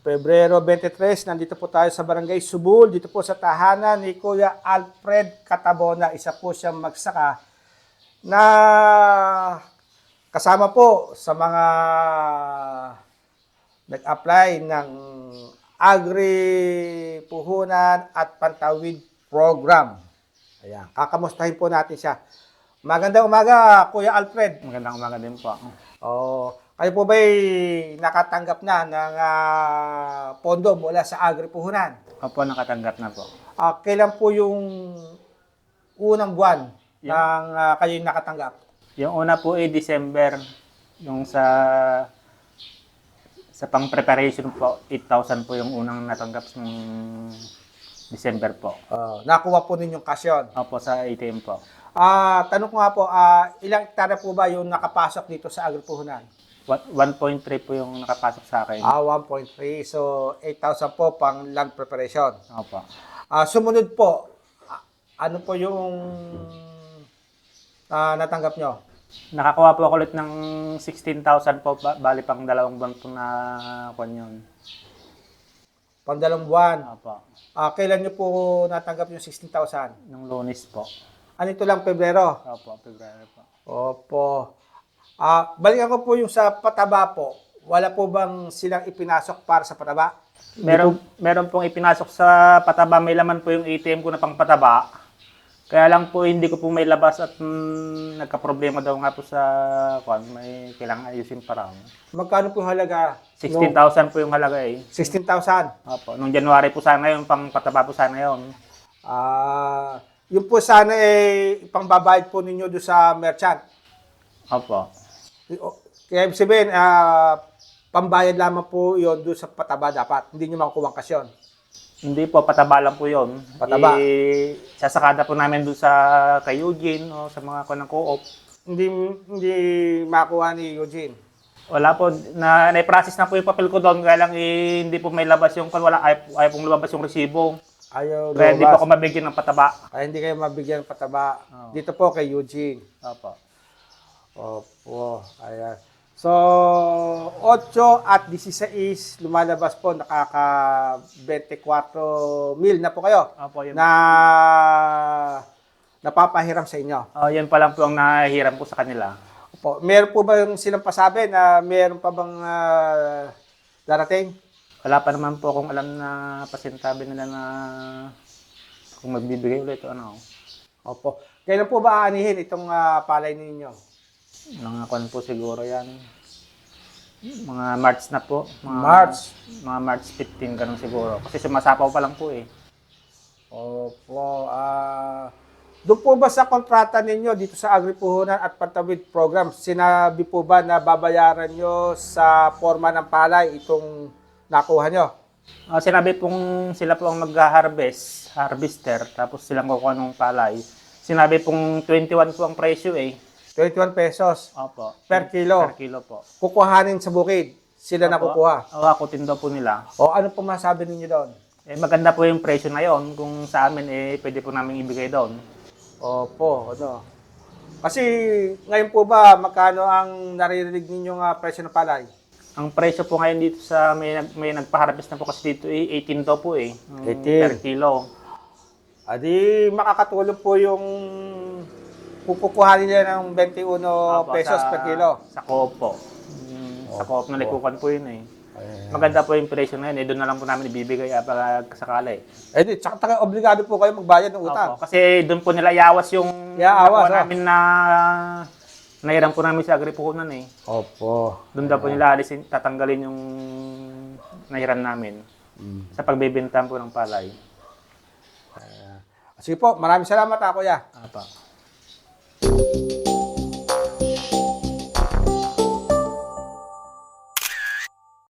Pebrero 23, nandito po tayo sa Barangay Subul, dito po sa tahanan ni Kuya Alfred Catabona. Isa po siyang magsaka na kasama po sa mga nag-apply ng Agri Puhunan at Pantawid Program. Ayan, kakamustahin po natin siya. Magandang umaga, Kuya Alfred. Magandang umaga din po. Oh, kayo po ba'y nakatanggap na ng ah, pondo mula sa Agri Puhunan? Opo, nakatanggap na po. Ah, kailan po yung unang buwan Yung- ng ah, kayo nakatanggap? Yung una po ay December, yung sa sa pang preparation po, 8,000 po yung unang natanggap ng December po. Ah, nakuha po ninyong kasyon. Opo, sa ATM po. Ah, tanong ko nga po, ah, ilang hektare po ba yung nakapasok dito sa Agri Puhunan? Wa- 1.3 po yung nakapasok sa akin. Ah, 1.3. So, 8,000 po pang land preparation. Opo. Ah, sumunod po, ah, ano po yung ah, natanggap nyo? Nakakuha po ako ulit ng 16,000 po, ba- bali pang dalawang buwan po na kwan yun. Pang dalawang buwan. Opo. Ah, kailan nyo po natanggap yung 16,000? Nung lunes po. Ano ito lang, Pebrero? Opo, February po. Opo. Ah, balikan ko po yung sa pataba po. Wala po bang silang ipinasok para sa pataba? Meron, meron pong ipinasok sa pataba. May laman po yung ATM ko na pang pataba. Kaya lang po hindi ko po may labas at mm, nagka-problema daw nga po sa kwan. May kailangan ayusin pa raw. Magkano po yung halaga? 16,000 po yung halaga eh. 16,000. Opo. Nung January po sana yung pang pataba po sana yun. Ah, yung po sana eh, ipangbabayad po ninyo doon sa merchant. Opo. Kaya ibig sabihin, ah, pambayad lamang po yon doon sa pataba dapat. Hindi nyo makukuha ang kasyon. Hindi po, pataba lang po yun. Pataba. Eh, sasakada po namin doon sa kay Eugene o sa mga ng co-op. Hindi, hindi makuha ni Eugene. Wala po, na, na-process na po yung papel ko doon, kaya lang eh, hindi po may labas yung, wala, ay, ay pong lumabas yung resibo. Ayaw Kaya hindi po ako mabigyan ng pataba. Kaya hindi kayo mabigyan ng pataba. Oo. Dito po kay Eugene. Opo. Opo. Ayan. So, 8 at 16 lumalabas po, nakaka 24 mil na po kayo Opo, yun. na napapahiram sa inyo. Oh, yan pa lang po ang nahihiram ko sa kanila. Opo. Meron po ba yung silang pasabi na meron pa bang ah, darating? Wala pa naman po akong alam na pasintabi nila na kung magbibigay ulit o ano. Opo. Kailan po ba aanihin itong ah, palay ninyo? Mga kwan po siguro yan. Mga March na po. Mga, March. Mga March 15, ganun siguro. Kasi sumasapaw pa lang po eh. Opo. Ah, doon po ba sa kontrata ninyo dito sa Agripuhunan at Pantawid Program, sinabi po ba na babayaran nyo sa forma ng palay itong nakuha nyo? Ah, sinabi pong sila po ang mag-harvest, harvester, tapos silang kukuha ng palay. Sinabi pong 21 po ang presyo eh. 21 pesos Opo. per kilo. Per kilo po. Kukuhanin sa bukid. Sila Opo. nakukuha. Din daw po nila. O ano po masabi ninyo doon? Eh, maganda po yung presyo na yon Kung sa amin, eh, pwede po namin ibigay doon. Opo, ano. Kasi ngayon po ba, magkano ang naririnig ninyong ah, presyo ng palay? Ang presyo po ngayon dito sa may, nag- may nagpa-harvest na po kasi dito, eh, 18 daw po eh. Ang 18. Per kilo. Adi, makakatulong po yung kukukuhanin nila ng 21 Opo, pesos sa- per kilo. Sa co-op po. Mm, sa co-op na Opo. likukan po yun eh. Maganda po yung presyo na yun. Eh, doon na lang po namin ibibigay ah, pag sakali. Eh di, tsaka taka, obligado po kayo magbayad ng utang. Opo, kasi doon po nila iawas yung Iaawas, nakuha oh. namin na nahiram po namin sa agripuhunan eh. Opo. Doon daw po nila alisin, tatanggalin yung nahiram namin sa pagbebenta po ng palay. Sige po, maraming salamat ako, kuya. Apa.